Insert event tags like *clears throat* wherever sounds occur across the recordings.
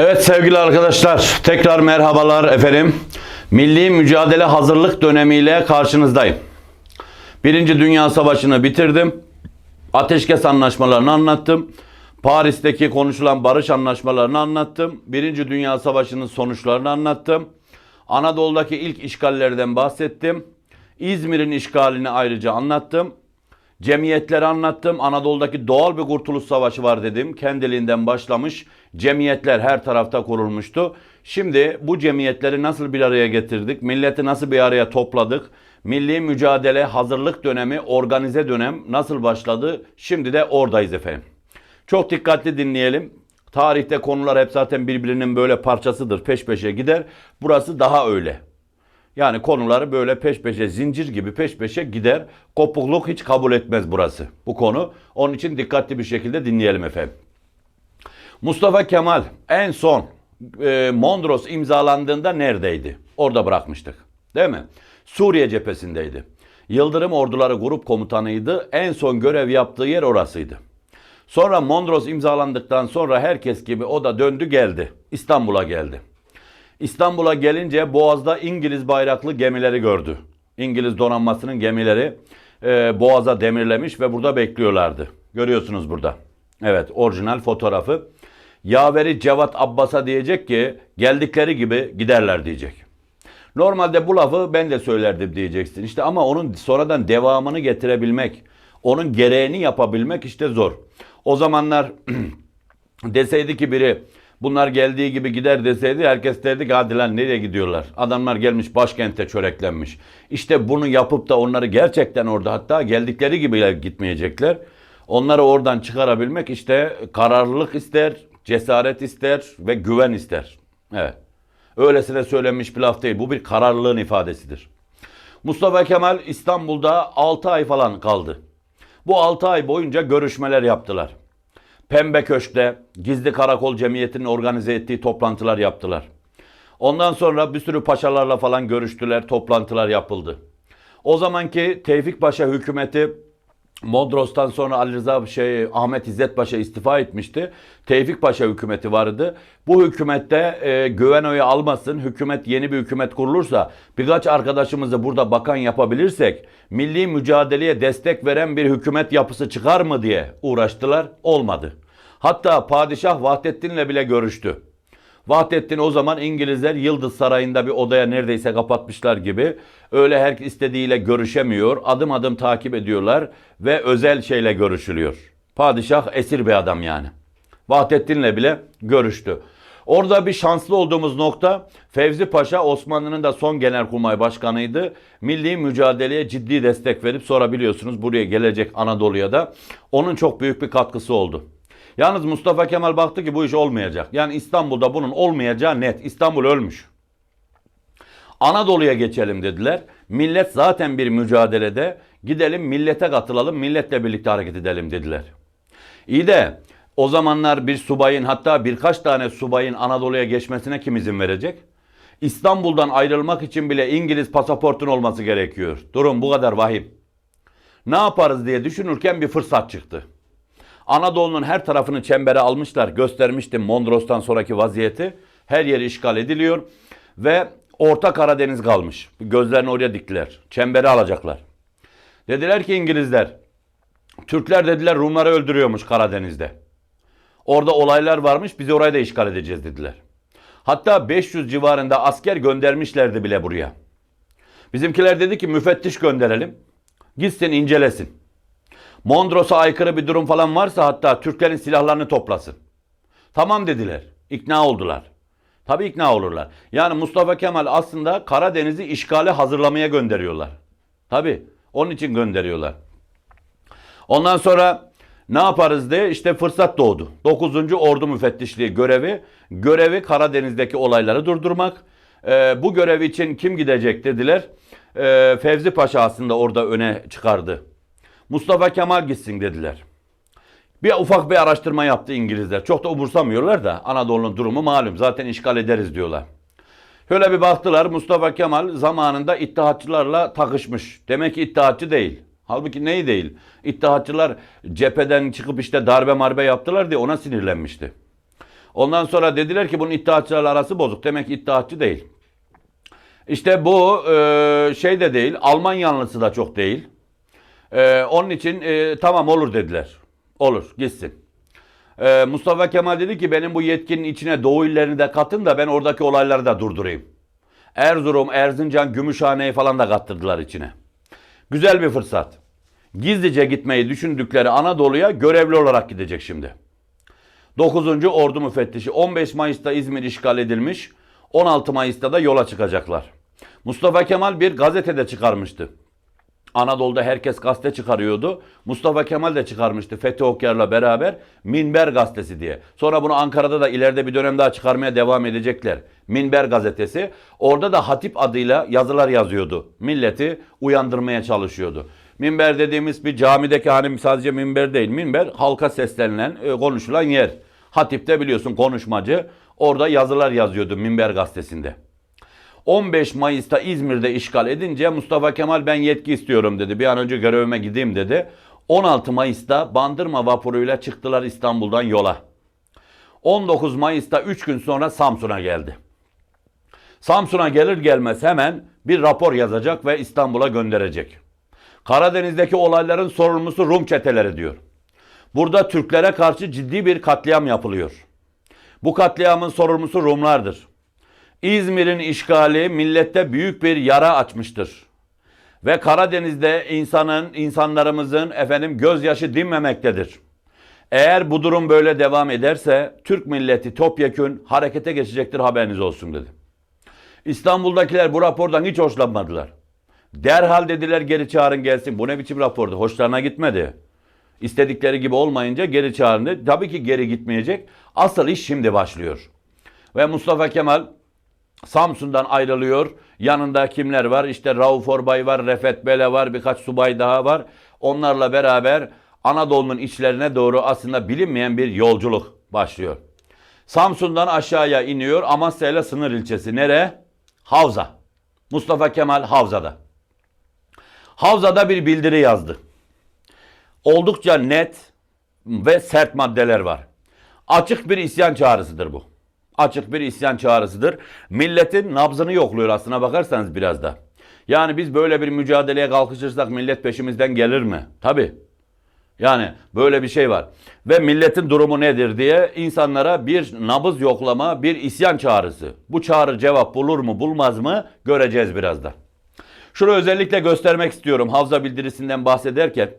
Evet sevgili arkadaşlar tekrar merhabalar efendim. Milli mücadele hazırlık dönemiyle karşınızdayım. Birinci Dünya Savaşı'nı bitirdim. Ateşkes anlaşmalarını anlattım. Paris'teki konuşulan barış anlaşmalarını anlattım. Birinci Dünya Savaşı'nın sonuçlarını anlattım. Anadolu'daki ilk işgallerden bahsettim. İzmir'in işgalini ayrıca anlattım. Cemiyetleri anlattım. Anadolu'daki doğal bir kurtuluş savaşı var dedim. Kendiliğinden başlamış. Cemiyetler her tarafta kurulmuştu. Şimdi bu cemiyetleri nasıl bir araya getirdik? Milleti nasıl bir araya topladık? Milli mücadele hazırlık dönemi, organize dönem nasıl başladı? Şimdi de oradayız efendim. Çok dikkatli dinleyelim. Tarihte konular hep zaten birbirinin böyle parçasıdır. Peş peşe gider. Burası daha öyle. Yani konuları böyle peş peşe zincir gibi peş peşe gider. Kopukluk hiç kabul etmez burası. Bu konu. Onun için dikkatli bir şekilde dinleyelim efendim. Mustafa Kemal en son e, Mondros imzalandığında neredeydi? Orada bırakmıştık. Değil mi? Suriye cephesindeydi. Yıldırım Orduları Grup Komutanıydı. En son görev yaptığı yer orasıydı. Sonra Mondros imzalandıktan sonra herkes gibi o da döndü geldi. İstanbul'a geldi. İstanbul'a gelince Boğaz'da İngiliz bayraklı gemileri gördü. İngiliz donanmasının gemileri e, Boğaz'a demirlemiş ve burada bekliyorlardı. Görüyorsunuz burada. Evet orijinal fotoğrafı. Yaveri Cevat Abbas'a diyecek ki geldikleri gibi giderler diyecek. Normalde bu lafı ben de söylerdim diyeceksin. İşte ama onun sonradan devamını getirebilmek, onun gereğini yapabilmek işte zor. O zamanlar *clears throat* deseydi ki biri bunlar geldiği gibi gider deseydi herkes derdi ki hadi lan nereye gidiyorlar? Adamlar gelmiş başkente çöreklenmiş. İşte bunu yapıp da onları gerçekten orada hatta geldikleri gibi gitmeyecekler. Onları oradan çıkarabilmek işte kararlılık ister, cesaret ister ve güven ister. Evet. Öylesine söylenmiş bir laf değil. Bu bir kararlılığın ifadesidir. Mustafa Kemal İstanbul'da 6 ay falan kaldı. Bu 6 ay boyunca görüşmeler yaptılar. Pembe Köşk'te Gizli Karakol Cemiyeti'nin organize ettiği toplantılar yaptılar. Ondan sonra bir sürü paşalarla falan görüştüler, toplantılar yapıldı. O zamanki Tevfik Paşa hükümeti Mondros'tan sonra Ali Rıza şey Ahmet İzzet Paşa istifa etmişti. Tevfik Paşa hükümeti vardı. Bu hükümette e, güven oyu almasın. Hükümet yeni bir hükümet kurulursa birkaç arkadaşımızı burada bakan yapabilirsek milli mücadeleye destek veren bir hükümet yapısı çıkar mı diye uğraştılar. Olmadı. Hatta padişah Vahdettin'le bile görüştü. Vahdettin o zaman İngilizler Yıldız Sarayı'nda bir odaya neredeyse kapatmışlar gibi. Öyle her istediğiyle görüşemiyor. Adım adım takip ediyorlar ve özel şeyle görüşülüyor. Padişah esir bir adam yani. Vahdettin'le bile görüştü. Orada bir şanslı olduğumuz nokta Fevzi Paşa Osmanlı'nın da son genelkurmay başkanıydı. Milli mücadeleye ciddi destek verip sonra biliyorsunuz buraya gelecek Anadolu'ya da onun çok büyük bir katkısı oldu. Yalnız Mustafa Kemal baktı ki bu iş olmayacak. Yani İstanbul'da bunun olmayacağı net. İstanbul ölmüş. Anadolu'ya geçelim dediler. Millet zaten bir mücadelede. Gidelim millete katılalım, milletle birlikte hareket edelim dediler. İyi de o zamanlar bir subayın hatta birkaç tane subayın Anadolu'ya geçmesine kim izin verecek? İstanbul'dan ayrılmak için bile İngiliz pasaportun olması gerekiyor. Durum bu kadar vahim. Ne yaparız diye düşünürken bir fırsat çıktı. Anadolu'nun her tarafını çembere almışlar. Göstermiştim Mondros'tan sonraki vaziyeti. Her yeri işgal ediliyor ve Orta Karadeniz kalmış. Gözlerini oraya diktiler. Çembere alacaklar. Dediler ki İngilizler, Türkler dediler Rumları öldürüyormuş Karadeniz'de. Orada olaylar varmış bizi orayı da işgal edeceğiz dediler. Hatta 500 civarında asker göndermişlerdi bile buraya. Bizimkiler dedi ki müfettiş gönderelim. Gitsin incelesin. Mondros'a aykırı bir durum falan varsa hatta Türklerin silahlarını toplasın. Tamam dediler. İkna oldular. Tabii ikna olurlar. Yani Mustafa Kemal aslında Karadeniz'i işgale hazırlamaya gönderiyorlar. Tabii onun için gönderiyorlar. Ondan sonra ne yaparız diye işte fırsat doğdu. 9. Ordu Müfettişliği görevi, görevi Karadeniz'deki olayları durdurmak. Ee, bu görev için kim gidecek dediler. Ee, Fevzi Paşa aslında orada öne çıkardı. Mustafa Kemal gitsin dediler. Bir ufak bir araştırma yaptı İngilizler. Çok da umursamıyorlar da Anadolu'nun durumu malum. Zaten işgal ederiz diyorlar. Şöyle bir baktılar Mustafa Kemal zamanında İttihatçılarla takışmış. Demek ki İttihatçı değil. Halbuki neyi değil? İttihatçılar cepheden çıkıp işte darbe marbe yaptılar diye ona sinirlenmişti. Ondan sonra dediler ki bunun iddiatçılarla arası bozuk. Demek ki iddiatçı değil. İşte bu e, şey de değil. Alman yanlısı da çok değil. E, onun için e, tamam olur dediler. Olur gitsin. E, Mustafa Kemal dedi ki benim bu yetkinin içine Doğu illerini de katın da ben oradaki olayları da durdurayım. Erzurum, Erzincan, Gümüşhane'yi falan da kattırdılar içine. Güzel bir fırsat. Gizlice gitmeyi düşündükleri Anadolu'ya görevli olarak gidecek şimdi. 9. Ordu Müfettişi 15 Mayıs'ta İzmir işgal edilmiş. 16 Mayıs'ta da yola çıkacaklar. Mustafa Kemal bir gazetede çıkarmıştı. Anadolu'da herkes gazete çıkarıyordu. Mustafa Kemal de çıkarmıştı Fethi Okyar'la beraber Minber gazetesi diye. Sonra bunu Ankara'da da ileride bir dönem daha çıkarmaya devam edecekler. Minber gazetesi. Orada da Hatip adıyla yazılar yazıyordu. Milleti uyandırmaya çalışıyordu. Minber dediğimiz bir camideki hani sadece minber değil. Minber halka seslenilen, e, konuşulan yer. Hatip'te biliyorsun konuşmacı. Orada yazılar yazıyordu Minber gazetesinde. 15 Mayıs'ta İzmir'de işgal edince Mustafa Kemal ben yetki istiyorum dedi. Bir an önce görevime gideyim dedi. 16 Mayıs'ta Bandırma vapuruyla çıktılar İstanbul'dan yola. 19 Mayıs'ta 3 gün sonra Samsun'a geldi. Samsun'a gelir gelmez hemen bir rapor yazacak ve İstanbul'a gönderecek. Karadeniz'deki olayların sorumlusu Rum çeteleri diyor. Burada Türklere karşı ciddi bir katliam yapılıyor. Bu katliamın sorumlusu Rumlardır. İzmir'in işgali millette büyük bir yara açmıştır. Ve Karadeniz'de insanın, insanlarımızın efendim gözyaşı dinmemektedir. Eğer bu durum böyle devam ederse Türk milleti topyekün harekete geçecektir haberiniz olsun dedi. İstanbul'dakiler bu rapordan hiç hoşlanmadılar. Derhal dediler geri çağırın gelsin. Bu ne biçim rapordu? Hoşlarına gitmedi. İstedikleri gibi olmayınca geri çağırın dedi. Tabii ki geri gitmeyecek. Asıl iş şimdi başlıyor. Ve Mustafa Kemal Samsun'dan ayrılıyor. Yanında kimler var? İşte Rauf Orbay var, Refet Bele var, birkaç subay daha var. Onlarla beraber Anadolu'nun içlerine doğru aslında bilinmeyen bir yolculuk başlıyor. Samsun'dan aşağıya iniyor. Amasya ile sınır ilçesi. Nere? Havza. Mustafa Kemal Havza'da. Havza'da bir bildiri yazdı. Oldukça net ve sert maddeler var. Açık bir isyan çağrısıdır bu. Açık bir isyan çağrısıdır. Milletin nabzını yokluyor aslına bakarsanız biraz da. Yani biz böyle bir mücadeleye kalkışırsak millet peşimizden gelir mi? Tabii. Yani böyle bir şey var. Ve milletin durumu nedir diye insanlara bir nabız yoklama, bir isyan çağrısı. Bu çağrı cevap bulur mu, bulmaz mı göreceğiz birazdan. Şunu özellikle göstermek istiyorum Havza bildirisinden bahsederken.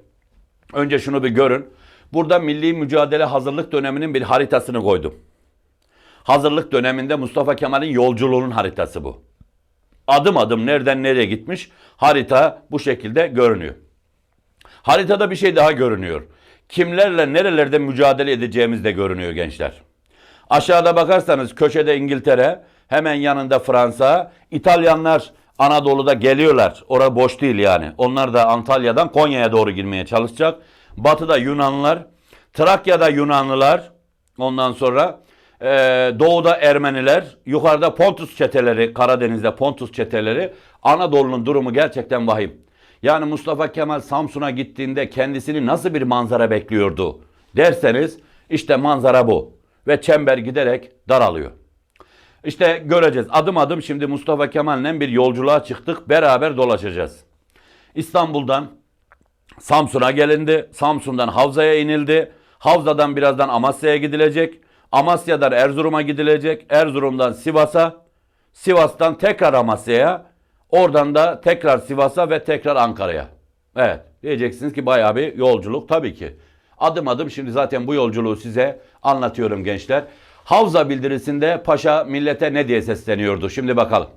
Önce şunu bir görün. Burada milli mücadele hazırlık döneminin bir haritasını koydum. Hazırlık döneminde Mustafa Kemal'in yolculuğunun haritası bu. Adım adım nereden nereye gitmiş harita bu şekilde görünüyor. Haritada bir şey daha görünüyor. Kimlerle nerelerde mücadele edeceğimiz de görünüyor gençler. Aşağıda bakarsanız köşede İngiltere, hemen yanında Fransa, İtalyanlar Anadolu'da geliyorlar. Orada boş değil yani. Onlar da Antalya'dan Konya'ya doğru girmeye çalışacak. Batı'da Yunanlılar, Trakya'da Yunanlılar, ondan sonra e, doğuda Ermeniler, yukarıda Pontus çeteleri, Karadeniz'de Pontus çeteleri. Anadolu'nun durumu gerçekten vahim. Yani Mustafa Kemal Samsun'a gittiğinde kendisini nasıl bir manzara bekliyordu derseniz işte manzara bu. Ve çember giderek daralıyor. İşte göreceğiz. Adım adım şimdi Mustafa Kemal'le bir yolculuğa çıktık. Beraber dolaşacağız. İstanbul'dan Samsun'a gelindi. Samsun'dan Havza'ya inildi. Havza'dan birazdan Amasya'ya gidilecek. Amasya'dan Erzurum'a gidilecek. Erzurum'dan Sivas'a. Sivas'tan tekrar Amasya'ya. Oradan da tekrar Sivas'a ve tekrar Ankara'ya. Evet. Diyeceksiniz ki bayağı bir yolculuk tabii ki. Adım adım şimdi zaten bu yolculuğu size anlatıyorum gençler. Havza bildirisinde paşa millete ne diye sesleniyordu? Şimdi bakalım.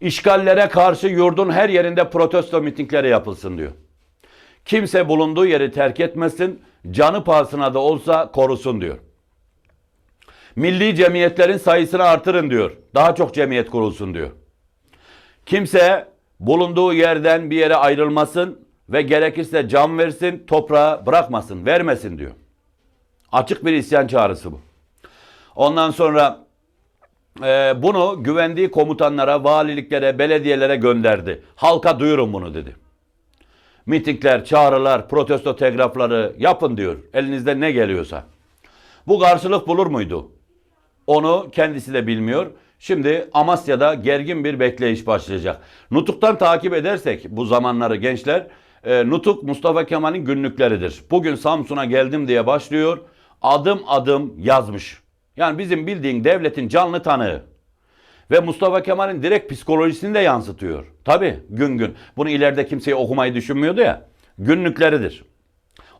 İşgallere karşı yurdun her yerinde protesto mitingleri yapılsın diyor. Kimse bulunduğu yeri terk etmesin, canı pahasına da olsa korusun diyor. Milli cemiyetlerin sayısını artırın diyor. Daha çok cemiyet kurulsun diyor. Kimse bulunduğu yerden bir yere ayrılmasın ve gerekirse can versin, toprağa bırakmasın, vermesin diyor. Açık bir isyan çağrısı bu. Ondan sonra e, bunu güvendiği komutanlara, valiliklere, belediyelere gönderdi. Halka duyurun bunu dedi. Mitingler, çağrılar, protesto telgrafları yapın diyor. Elinizde ne geliyorsa. Bu karşılık bulur muydu? Onu kendisi de bilmiyor. Şimdi Amasya'da gergin bir bekleyiş başlayacak. Nutuk'tan takip edersek bu zamanları gençler, e, Nutuk Mustafa Kemal'in günlükleridir. Bugün Samsun'a geldim diye başlıyor. Adım adım yazmış. Yani bizim bildiğin devletin canlı tanığı. Ve Mustafa Kemal'in direkt psikolojisini de yansıtıyor. Tabi gün gün. Bunu ileride kimseye okumayı düşünmüyordu ya. Günlükleridir.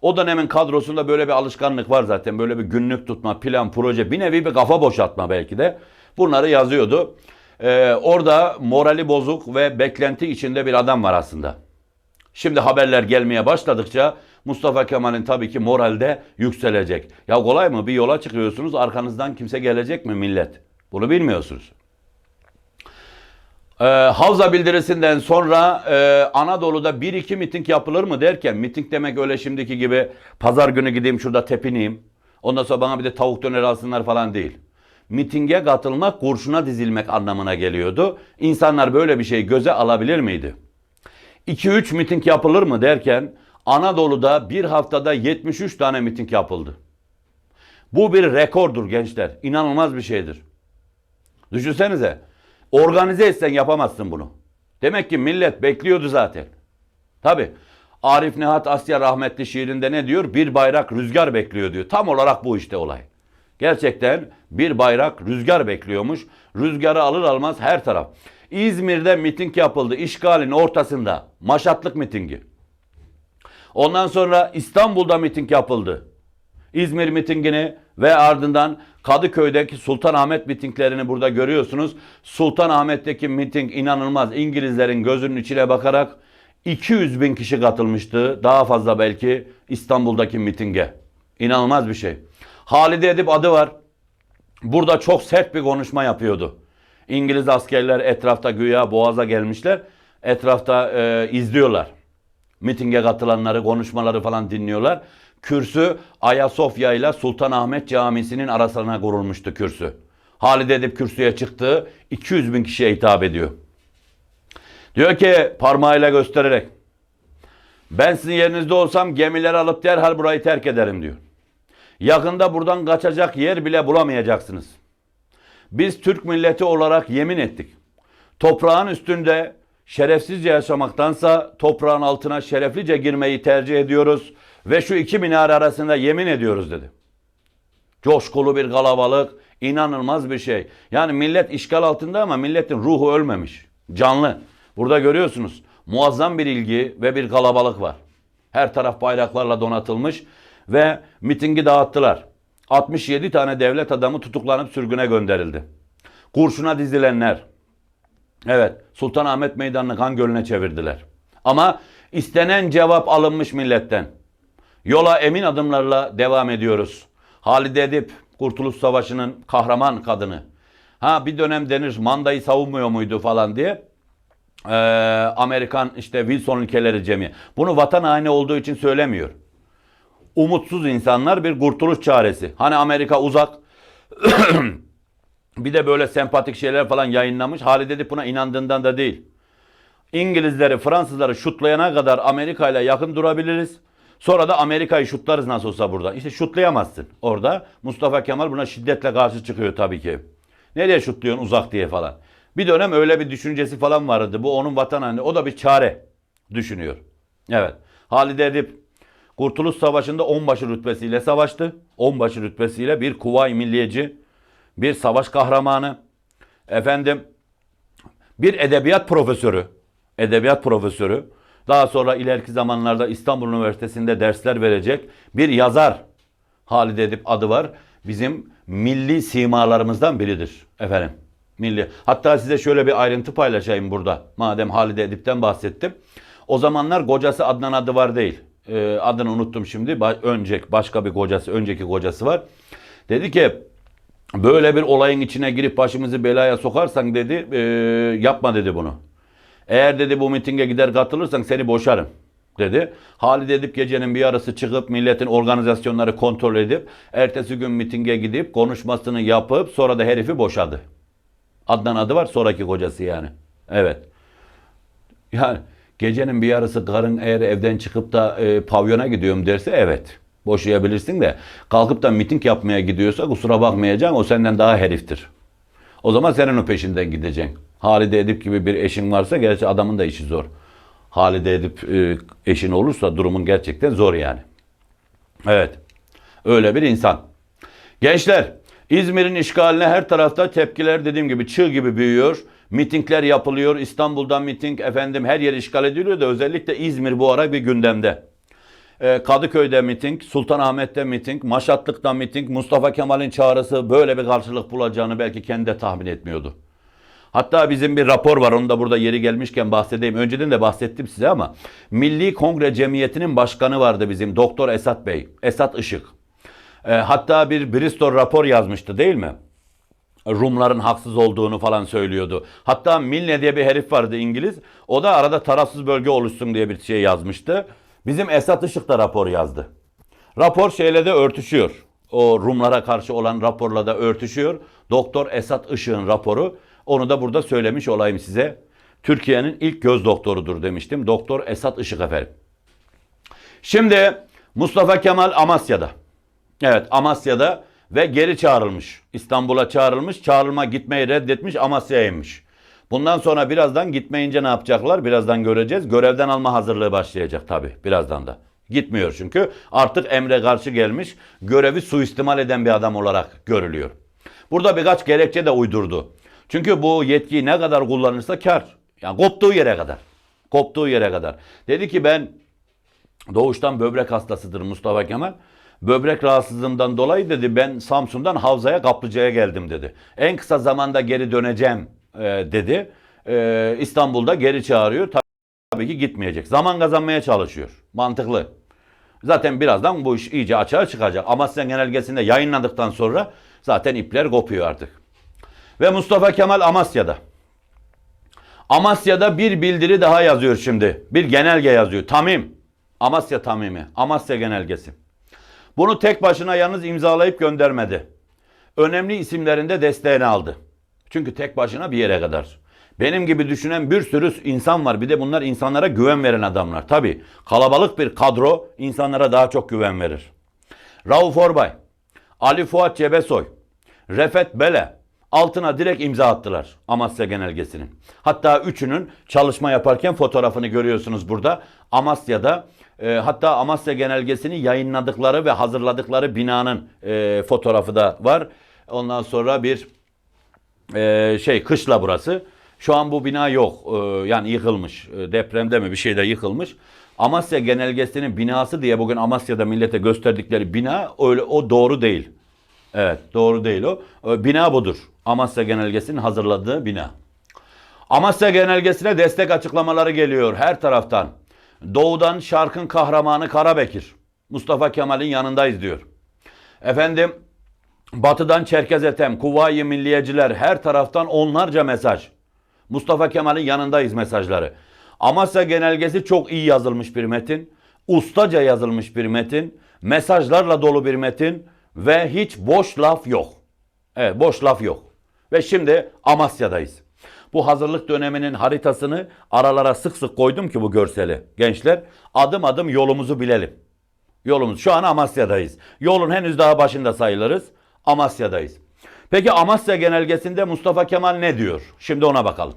O dönemin kadrosunda böyle bir alışkanlık var zaten. Böyle bir günlük tutma, plan, proje, bir nevi bir kafa boşaltma belki de. Bunları yazıyordu. Ee, orada morali bozuk ve beklenti içinde bir adam var aslında. Şimdi haberler gelmeye başladıkça Mustafa Kemal'in tabii ki moralde yükselecek. Ya kolay mı? Bir yola çıkıyorsunuz arkanızdan kimse gelecek mi millet? Bunu bilmiyorsunuz. Ee, Havza bildirisinden sonra e, Anadolu'da bir iki miting yapılır mı derken miting demek öyle şimdiki gibi pazar günü gideyim şurada tepineyim. Ondan sonra bana bir de tavuk döner alsınlar falan değil. Mitinge katılmak kurşuna dizilmek anlamına geliyordu. İnsanlar böyle bir şey göze alabilir miydi? 2-3 miting yapılır mı derken Anadolu'da bir haftada 73 tane miting yapıldı. Bu bir rekordur gençler. İnanılmaz bir şeydir. Düşünsenize. Organize etsen yapamazsın bunu. Demek ki millet bekliyordu zaten. Tabi. Arif Nihat Asya rahmetli şiirinde ne diyor? Bir bayrak rüzgar bekliyor diyor. Tam olarak bu işte olay. Gerçekten bir bayrak rüzgar bekliyormuş. Rüzgarı alır almaz her taraf. İzmir'de miting yapıldı. İşgalin ortasında. Maşatlık mitingi. Ondan sonra İstanbul'da miting yapıldı. İzmir mitingini ve ardından Kadıköy'deki Sultanahmet mitinglerini burada görüyorsunuz. Sultanahmet'teki miting inanılmaz. İngilizlerin gözünün içine bakarak 200 bin kişi katılmıştı. Daha fazla belki İstanbul'daki mitinge. İnanılmaz bir şey. Halide Edip adı var. Burada çok sert bir konuşma yapıyordu. İngiliz askerler etrafta güya boğaza gelmişler. Etrafta e, izliyorlar. Mitinge katılanları, konuşmaları falan dinliyorlar. Kürsü Ayasofya ile Sultanahmet Camisi'nin arasına kurulmuştu kürsü. Halide Edip kürsüye çıktı. 200 bin kişiye hitap ediyor. Diyor ki parmağıyla göstererek ben sizin yerinizde olsam gemileri alıp derhal burayı terk ederim diyor. Yakında buradan kaçacak yer bile bulamayacaksınız. Biz Türk milleti olarak yemin ettik. Toprağın üstünde şerefsizce yaşamaktansa toprağın altına şereflice girmeyi tercih ediyoruz ve şu iki minare arasında yemin ediyoruz dedi. Coşkulu bir kalabalık, inanılmaz bir şey. Yani millet işgal altında ama milletin ruhu ölmemiş. Canlı. Burada görüyorsunuz muazzam bir ilgi ve bir kalabalık var. Her taraf bayraklarla donatılmış ve mitingi dağıttılar. 67 tane devlet adamı tutuklanıp sürgüne gönderildi. Kurşuna dizilenler. Evet, Sultanahmet Meydanı'nı kan gölüne çevirdiler. Ama istenen cevap alınmış milletten. Yola emin adımlarla devam ediyoruz. Halide Edip, Kurtuluş Savaşı'nın kahraman kadını. Ha bir dönem denir mandayı savunmuyor muydu falan diye. Ee, Amerikan işte Wilson ülkeleri cemi. Bunu vatan haini olduğu için söylemiyor. Umutsuz insanlar bir kurtuluş çaresi. Hani Amerika uzak. *clears throat* bir de böyle sempatik şeyler falan yayınlamış. Halide Edip buna inandığından da değil. İngilizleri, Fransızları şutlayana kadar Amerika ile yakın durabiliriz. Sonra da Amerika'yı şutlarız nasıl olsa burada. İşte şutlayamazsın. Orada Mustafa Kemal buna şiddetle karşı çıkıyor tabii ki. Nereye şutluyorsun uzak diye falan. Bir dönem öyle bir düşüncesi falan vardı. Bu onun vatan haini. O da bir çare düşünüyor. Evet. Halide Edip Kurtuluş Savaşı'nda onbaşı rütbesiyle savaştı. Onbaşı rütbesiyle bir kuvayi milliyeci, bir savaş kahramanı. Efendim bir edebiyat profesörü. Edebiyat profesörü. Daha sonra ileriki zamanlarda İstanbul Üniversitesi'nde dersler verecek bir yazar. Halide Edip adı var. Bizim milli simalarımızdan biridir efendim. Milli. Hatta size şöyle bir ayrıntı paylaşayım burada. Madem Halide Edip'ten bahsettim. O zamanlar kocası Adnan adı var değil. Ee, adını unuttum şimdi. Ba- önceki başka bir kocası, önceki kocası var. Dedi ki böyle bir olayın içine girip başımızı belaya sokarsan dedi, e, yapma dedi bunu. Eğer dedi bu mitinge gider katılırsan seni boşarım dedi. Halide Edip gecenin bir yarısı çıkıp milletin organizasyonları kontrol edip ertesi gün mitinge gidip konuşmasını yapıp sonra da herifi boşadı. Adnan adı var sonraki kocası yani. Evet. Yani gecenin bir yarısı karın eğer evden çıkıp da e, pavyona gidiyorum derse evet. Boşayabilirsin de kalkıp da miting yapmaya gidiyorsa kusura bakmayacaksın o senden daha heriftir. O zaman senin o peşinden gideceksin. Halide Edip gibi bir eşin varsa gerçi adamın da işi zor. Halide Edip e, eşin olursa durumun gerçekten zor yani. Evet. Öyle bir insan. Gençler, İzmir'in işgaline her tarafta tepkiler dediğim gibi çığ gibi büyüyor. Mitingler yapılıyor. İstanbul'dan miting efendim her yer işgal ediliyor da özellikle İzmir bu ara bir gündemde. Ee, Kadıköy'de miting, Sultanahmet'te miting, Maşatlık'ta miting, Mustafa Kemal'in çağrısı böyle bir karşılık bulacağını belki kendi de tahmin etmiyordu. Hatta bizim bir rapor var onu da burada yeri gelmişken bahsedeyim. Önceden de bahsettim size ama Milli Kongre Cemiyeti'nin başkanı vardı bizim Doktor Esat Bey. Esat Işık. Ee, hatta bir Bristol rapor yazmıştı değil mi? Rumların haksız olduğunu falan söylüyordu. Hatta Milne diye bir herif vardı İngiliz. O da arada tarafsız bölge oluşsun diye bir şey yazmıştı. Bizim Esat Işık da rapor yazdı. Rapor şeyle de örtüşüyor. O Rumlara karşı olan raporla da örtüşüyor. Doktor Esat Işık'ın raporu. Onu da burada söylemiş olayım size. Türkiye'nin ilk göz doktorudur demiştim. Doktor Esat Işık efendim. Şimdi Mustafa Kemal Amasya'da. Evet Amasya'da ve geri çağrılmış. İstanbul'a çağrılmış. Çağrılma gitmeyi reddetmiş Amasya'ya inmiş. Bundan sonra birazdan gitmeyince ne yapacaklar? Birazdan göreceğiz. Görevden alma hazırlığı başlayacak tabii birazdan da. Gitmiyor çünkü artık emre karşı gelmiş. Görevi suistimal eden bir adam olarak görülüyor. Burada birkaç gerekçe de uydurdu. Çünkü bu yetkiyi ne kadar kullanırsa kar. Yani koptuğu yere kadar. Koptuğu yere kadar. Dedi ki ben Doğuştan böbrek hastasıdır Mustafa Kemal. Böbrek rahatsızlığımdan dolayı dedi ben Samsun'dan Havza'ya Kaplıca'ya geldim dedi. En kısa zamanda geri döneceğim e, dedi. E, İstanbul'da geri çağırıyor. Tabii ki gitmeyecek. Zaman kazanmaya çalışıyor. Mantıklı. Zaten birazdan bu iş iyice açığa çıkacak. Amasya Genelgesi'nde yayınladıktan sonra zaten ipler kopuyor artık. Ve Mustafa Kemal Amasya'da. Amasya'da bir bildiri daha yazıyor şimdi. Bir genelge yazıyor. Tamim. Amasya Tamimi. Amasya Genelgesi. Bunu tek başına yalnız imzalayıp göndermedi. Önemli isimlerinde desteğini aldı. Çünkü tek başına bir yere kadar. Benim gibi düşünen bir sürü insan var. Bir de bunlar insanlara güven veren adamlar. Tabii kalabalık bir kadro insanlara daha çok güven verir. Rauf Orbay, Ali Fuat Cebesoy, Refet Bele altına direkt imza attılar Amasya Genelgesi'nin. Hatta üçünün çalışma yaparken fotoğrafını görüyorsunuz burada. Amasya'da e, hatta Amasya Genelgesi'ni yayınladıkları ve hazırladıkları binanın e, fotoğrafı da var. Ondan sonra bir e, şey kışla burası. Şu an bu bina yok. E, yani yıkılmış. E, depremde mi bir şeyde yıkılmış. Amasya Genelgesi'nin binası diye bugün Amasya'da millete gösterdikleri bina öyle o doğru değil. Evet doğru değil o. Bina budur. Amasya Genelgesi'nin hazırladığı bina. Amasya Genelgesi'ne destek açıklamaları geliyor her taraftan. Doğudan şarkın kahramanı Karabekir. Mustafa Kemal'in yanındayız diyor. Efendim batıdan Çerkez Etem, Kuvayi Milliyeciler her taraftan onlarca mesaj. Mustafa Kemal'in yanındayız mesajları. Amasya Genelgesi çok iyi yazılmış bir metin. Ustaca yazılmış bir metin. Mesajlarla dolu bir metin. Ve hiç boş laf yok. Evet boş laf yok. Ve şimdi Amasya'dayız. Bu hazırlık döneminin haritasını aralara sık sık koydum ki bu görseli. Gençler adım adım yolumuzu bilelim. Yolumuz şu an Amasya'dayız. Yolun henüz daha başında sayılırız. Amasya'dayız. Peki Amasya genelgesinde Mustafa Kemal ne diyor? Şimdi ona bakalım.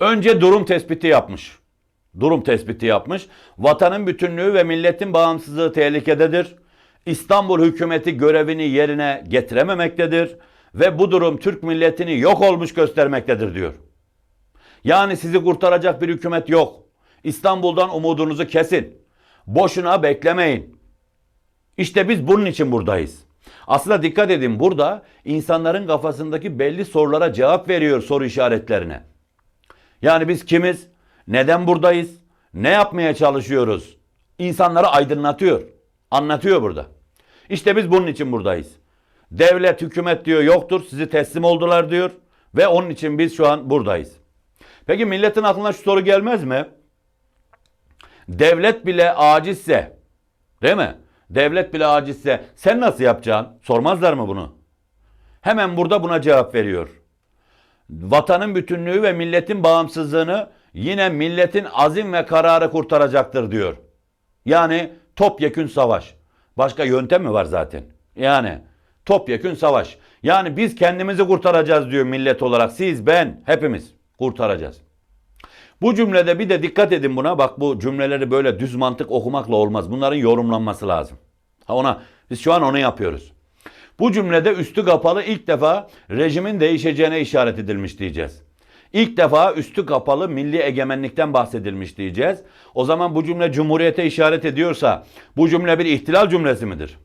Önce durum tespiti yapmış. Durum tespiti yapmış. Vatanın bütünlüğü ve milletin bağımsızlığı tehlikededir. İstanbul hükümeti görevini yerine getirememektedir ve bu durum Türk milletini yok olmuş göstermektedir diyor. Yani sizi kurtaracak bir hükümet yok. İstanbul'dan umudunuzu kesin. Boşuna beklemeyin. İşte biz bunun için buradayız. Aslında dikkat edin burada insanların kafasındaki belli sorulara cevap veriyor soru işaretlerine. Yani biz kimiz? Neden buradayız? Ne yapmaya çalışıyoruz? İnsanları aydınlatıyor. Anlatıyor burada. İşte biz bunun için buradayız. Devlet, hükümet diyor yoktur. Sizi teslim oldular diyor. Ve onun için biz şu an buradayız. Peki milletin aklına şu soru gelmez mi? Devlet bile acizse, değil mi? Devlet bile acizse sen nasıl yapacaksın? Sormazlar mı bunu? Hemen burada buna cevap veriyor. Vatanın bütünlüğü ve milletin bağımsızlığını yine milletin azim ve kararı kurtaracaktır diyor. Yani topyekün savaş. Başka yöntem mi var zaten? Yani topyekün savaş. Yani biz kendimizi kurtaracağız diyor millet olarak. Siz, ben, hepimiz kurtaracağız. Bu cümlede bir de dikkat edin buna. Bak bu cümleleri böyle düz mantık okumakla olmaz. Bunların yorumlanması lazım. Ha ona biz şu an onu yapıyoruz. Bu cümlede üstü kapalı ilk defa rejimin değişeceğine işaret edilmiş diyeceğiz. İlk defa üstü kapalı milli egemenlikten bahsedilmiş diyeceğiz. O zaman bu cümle cumhuriyete işaret ediyorsa bu cümle bir ihtilal cümlesi midir?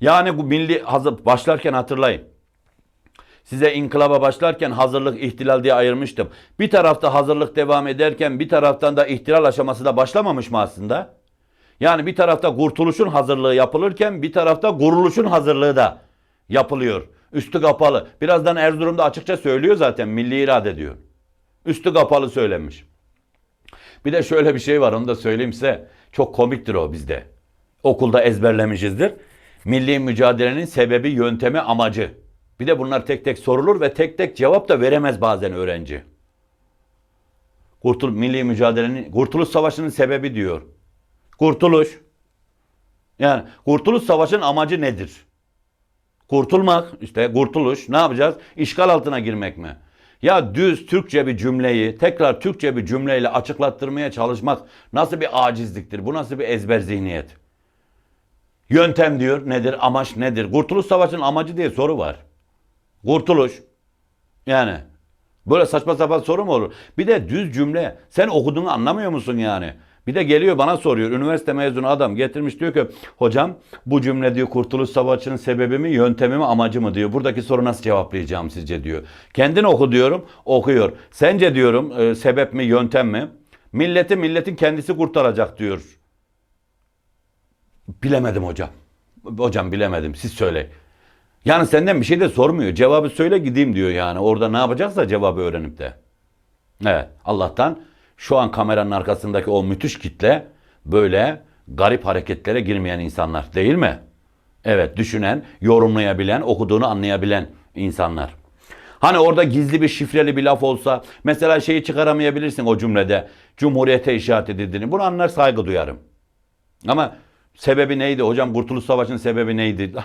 Yani bu milli hazır başlarken hatırlayın. Size inkılaba başlarken hazırlık ihtilal diye ayırmıştım. Bir tarafta hazırlık devam ederken bir taraftan da ihtilal aşaması da başlamamış mı aslında? Yani bir tarafta kurtuluşun hazırlığı yapılırken bir tarafta guruluşun hazırlığı da yapılıyor. Üstü kapalı. Birazdan Erzurum'da açıkça söylüyor zaten milli irade diyor. Üstü kapalı söylemiş. Bir de şöyle bir şey var onu da söyleyeyim size. Çok komiktir o bizde. Okulda ezberlemişizdir. Milli mücadelenin sebebi, yöntemi, amacı. Bir de bunlar tek tek sorulur ve tek tek cevap da veremez bazen öğrenci. Kurtul milli mücadelenin Kurtuluş Savaşı'nın sebebi diyor. Kurtuluş. Yani Kurtuluş Savaşı'nın amacı nedir? Kurtulmak işte kurtuluş ne yapacağız? İşgal altına girmek mi? Ya düz Türkçe bir cümleyi tekrar Türkçe bir cümleyle açıklattırmaya çalışmak nasıl bir acizliktir? Bu nasıl bir ezber zihniyet? Yöntem diyor nedir? Amaç nedir? Kurtuluş Savaşı'nın amacı diye soru var. Kurtuluş. Yani böyle saçma sapan soru mu olur? Bir de düz cümle. Sen okuduğunu anlamıyor musun yani? Bir de geliyor bana soruyor. Üniversite mezunu adam getirmiş diyor ki hocam bu cümle diyor Kurtuluş Savaşı'nın sebebi mi, yöntemi mi, amacı mı diyor. Buradaki soru nasıl cevaplayacağım sizce diyor. Kendin oku diyorum. Okuyor. Sence diyorum e, sebep mi, yöntem mi? Milleti milletin kendisi kurtaracak diyor. Bilemedim hocam. Hocam bilemedim. Siz söyle. Yani senden bir şey de sormuyor. Cevabı söyle gideyim diyor yani. Orada ne yapacaksa cevabı öğrenip de. Evet. Allah'tan şu an kameranın arkasındaki o müthiş kitle böyle garip hareketlere girmeyen insanlar değil mi? Evet düşünen, yorumlayabilen, okuduğunu anlayabilen insanlar. Hani orada gizli bir şifreli bir laf olsa mesela şeyi çıkaramayabilirsin o cümlede. Cumhuriyete işaret edildiğini. Bunu anlar saygı duyarım. Ama sebebi neydi? Hocam Kurtuluş Savaşı'nın sebebi neydi? *laughs*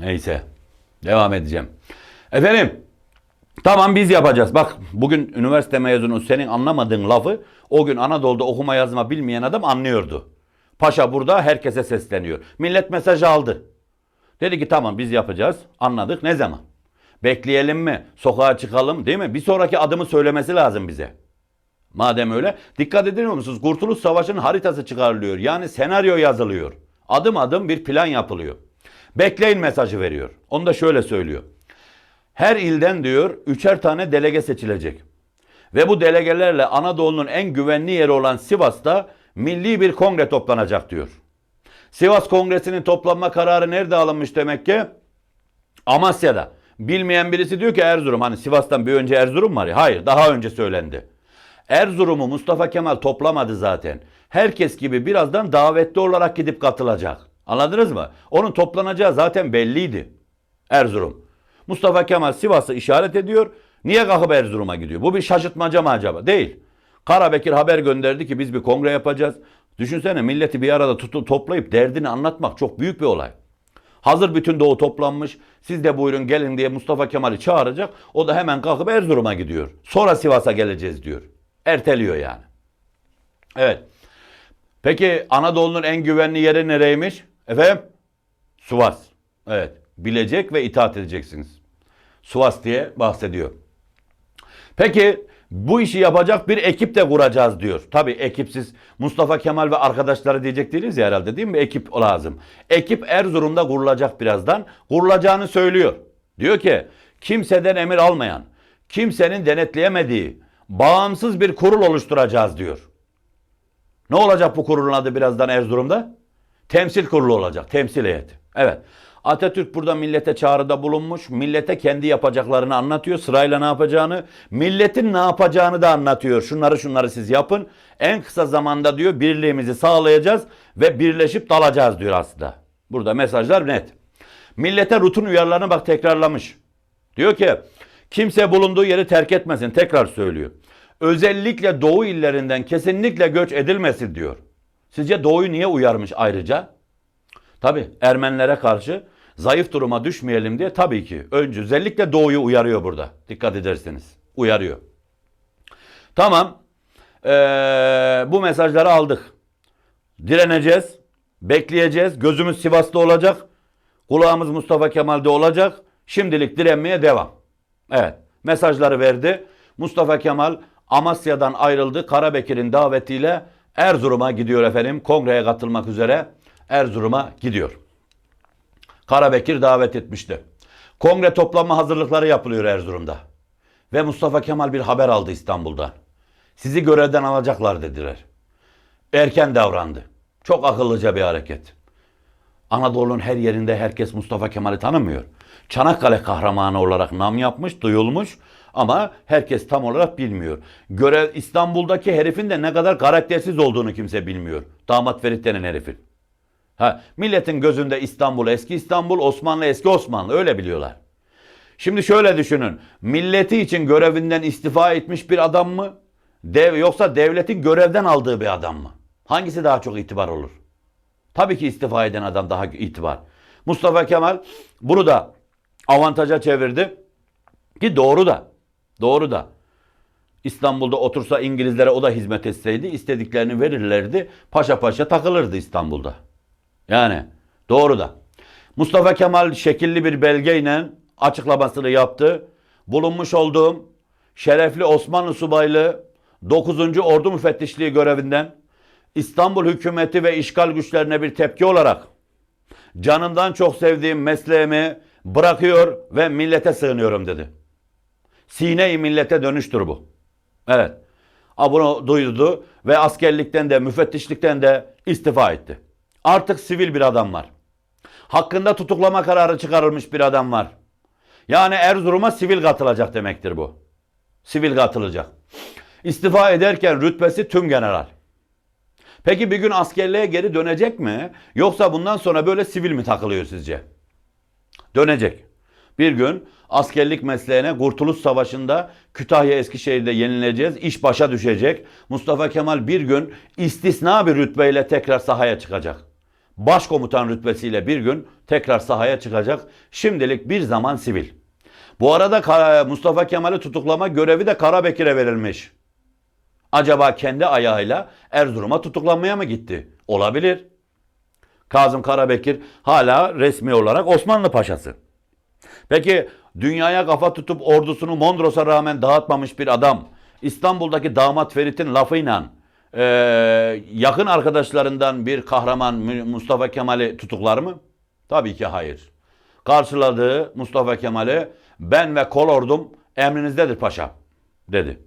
Neyse. Devam edeceğim. Efendim. Tamam biz yapacağız. Bak bugün üniversite mezunu senin anlamadığın lafı o gün Anadolu'da okuma yazma bilmeyen adam anlıyordu. Paşa burada herkese sesleniyor. Millet mesajı aldı. Dedi ki tamam biz yapacağız. Anladık. Ne zaman? Bekleyelim mi? Sokağa çıkalım değil mi? Bir sonraki adımı söylemesi lazım bize. Madem öyle dikkat ediyor musunuz? Kurtuluş Savaşı'nın haritası çıkarılıyor. Yani senaryo yazılıyor. Adım adım bir plan yapılıyor. Bekleyin mesajı veriyor. Onu da şöyle söylüyor. Her ilden diyor üçer tane delege seçilecek. Ve bu delegelerle Anadolu'nun en güvenli yeri olan Sivas'ta milli bir kongre toplanacak diyor. Sivas Kongresi'nin toplanma kararı nerede alınmış demek ki? Amasya'da. Bilmeyen birisi diyor ki Erzurum. Hani Sivas'tan bir önce Erzurum var ya. Hayır daha önce söylendi. Erzurum'u Mustafa Kemal toplamadı zaten. Herkes gibi birazdan davetli olarak gidip katılacak. Anladınız mı? Onun toplanacağı zaten belliydi. Erzurum. Mustafa Kemal Sivas'ı işaret ediyor. Niye kalkıp Erzurum'a gidiyor? Bu bir şaşırtmaca mı acaba? Değil. Karabekir haber gönderdi ki biz bir kongre yapacağız. Düşünsene milleti bir arada tutup toplayıp derdini anlatmak çok büyük bir olay. Hazır bütün doğu toplanmış. Siz de buyurun gelin diye Mustafa Kemal'i çağıracak. O da hemen kalkıp Erzurum'a gidiyor. Sonra Sivas'a geleceğiz diyor. Erteliyor yani. Evet. Peki Anadolu'nun en güvenli yeri nereymiş? Efendim? Sivas. Evet. Bilecek ve itaat edeceksiniz. Sivas diye bahsediyor. Peki bu işi yapacak bir ekip de kuracağız diyor. Tabi ekipsiz Mustafa Kemal ve arkadaşları diyecek değiliz ya herhalde değil mi? Ekip lazım. Ekip Erzurum'da kurulacak birazdan. Kurulacağını söylüyor. Diyor ki kimseden emir almayan, kimsenin denetleyemediği bağımsız bir kurul oluşturacağız diyor. Ne olacak bu kurulun adı birazdan Erzurum'da? Temsil kurulu olacak. Temsil heyeti. Evet. Atatürk burada millete çağrıda bulunmuş. Millete kendi yapacaklarını anlatıyor. Sırayla ne yapacağını. Milletin ne yapacağını da anlatıyor. Şunları şunları siz yapın. En kısa zamanda diyor birliğimizi sağlayacağız ve birleşip dalacağız diyor aslında. Burada mesajlar net. Millete rutun uyarılarını bak tekrarlamış. Diyor ki kimse bulunduğu yeri terk etmesin. Tekrar söylüyor. Özellikle doğu illerinden kesinlikle göç edilmesin diyor. Sizce Doğu'yu niye uyarmış ayrıca? Tabi Ermenilere karşı zayıf duruma düşmeyelim diye tabii ki önce özellikle Doğu'yu uyarıyor burada. Dikkat ederseniz. Uyarıyor. Tamam. Ee, bu mesajları aldık. Direneceğiz. Bekleyeceğiz. Gözümüz Sivas'ta olacak. Kulağımız Mustafa Kemal'de olacak. Şimdilik direnmeye devam. Evet. Mesajları verdi. Mustafa Kemal Amasya'dan ayrıldı. Karabekir'in davetiyle Erzurum'a gidiyor efendim. Kongreye katılmak üzere Erzurum'a gidiyor. Karabekir davet etmişti. Kongre toplanma hazırlıkları yapılıyor Erzurum'da. Ve Mustafa Kemal bir haber aldı İstanbul'dan. Sizi görevden alacaklar dediler. Erken davrandı. Çok akıllıca bir hareket. Anadolu'nun her yerinde herkes Mustafa Kemal'i tanımıyor. Çanakkale kahramanı olarak nam yapmış, duyulmuş ama herkes tam olarak bilmiyor. Görev İstanbul'daki herifin de ne kadar karaktersiz olduğunu kimse bilmiyor. Damat Ferit denen herifin. Ha, milletin gözünde İstanbul eski İstanbul, Osmanlı eski Osmanlı öyle biliyorlar. Şimdi şöyle düşünün. Milleti için görevinden istifa etmiş bir adam mı? Dev, yoksa devletin görevden aldığı bir adam mı? Hangisi daha çok itibar olur? Tabii ki istifa eden adam daha itibar. Mustafa Kemal bunu da avantaja çevirdi. Ki doğru da. Doğru da. İstanbul'da otursa İngilizlere o da hizmet etseydi istediklerini verirlerdi. Paşa paşa takılırdı İstanbul'da. Yani doğru da. Mustafa Kemal şekilli bir belgeyle açıklamasını yaptı. Bulunmuş olduğum şerefli Osmanlı subaylığı 9. Ordu Müfettişliği görevinden İstanbul hükümeti ve işgal güçlerine bir tepki olarak canımdan çok sevdiğim mesleğimi bırakıyor ve millete sığınıyorum dedi. Sine-i millete dönüştür bu. Evet. Ha, Bunu duydu ve askerlikten de müfettişlikten de istifa etti. Artık sivil bir adam var. Hakkında tutuklama kararı çıkarılmış bir adam var. Yani Erzurum'a sivil katılacak demektir bu. Sivil katılacak. İstifa ederken rütbesi tüm general. Peki bir gün askerliğe geri dönecek mi? Yoksa bundan sonra böyle sivil mi takılıyor sizce? Dönecek. Bir gün askerlik mesleğine Kurtuluş Savaşı'nda Kütahya Eskişehir'de yenileceğiz. İş başa düşecek. Mustafa Kemal bir gün istisna bir rütbeyle tekrar sahaya çıkacak. Başkomutan rütbesiyle bir gün tekrar sahaya çıkacak. Şimdilik bir zaman sivil. Bu arada Mustafa Kemal'i tutuklama görevi de Karabekir'e verilmiş. Acaba kendi ayağıyla Erzurum'a tutuklanmaya mı gitti? Olabilir. Kazım Karabekir hala resmi olarak Osmanlı Paşası. Peki dünyaya kafa tutup ordusunu Mondros'a rağmen dağıtmamış bir adam İstanbul'daki damat Ferit'in lafıyla eee, yakın arkadaşlarından bir kahraman Mustafa Kemal'i tutuklar mı? Tabii ki hayır. Karşıladığı Mustafa Kemal'i ben ve kol ordum emrinizdedir paşam dedi.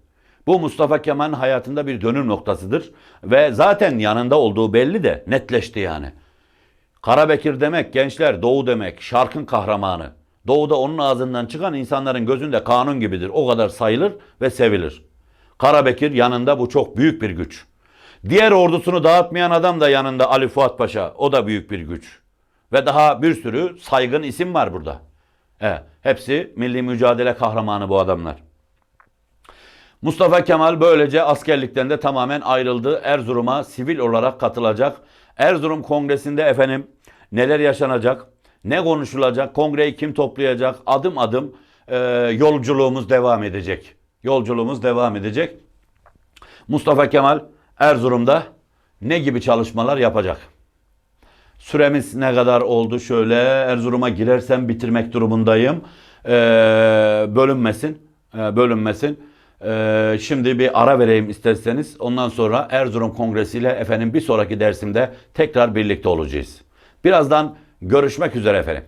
Bu Mustafa Kemal'in hayatında bir dönüm noktasıdır ve zaten yanında olduğu belli de netleşti yani. Karabekir demek gençler Doğu demek şarkın kahramanı. Doğuda onun ağzından çıkan insanların gözünde kanun gibidir. O kadar sayılır ve sevilir. Karabekir yanında bu çok büyük bir güç. Diğer ordusunu dağıtmayan adam da yanında Ali Fuat Paşa. O da büyük bir güç. Ve daha bir sürü saygın isim var burada. Evet, hepsi milli mücadele kahramanı bu adamlar. Mustafa Kemal böylece askerlikten de tamamen ayrıldı. Erzurum'a sivil olarak katılacak. Erzurum Kongresi'nde efendim neler yaşanacak, ne konuşulacak, kongreyi kim toplayacak, adım adım e, yolculuğumuz devam edecek. Yolculuğumuz devam edecek. Mustafa Kemal Erzurum'da ne gibi çalışmalar yapacak? Süremiz ne kadar oldu şöyle Erzurum'a girersem bitirmek durumundayım. Ee, bölünmesin. Ee, bölünmesin. Ee, şimdi bir ara vereyim isterseniz. Ondan sonra Erzurum Kongresi ile efendim bir sonraki dersimde tekrar birlikte olacağız. Birazdan görüşmek üzere efendim.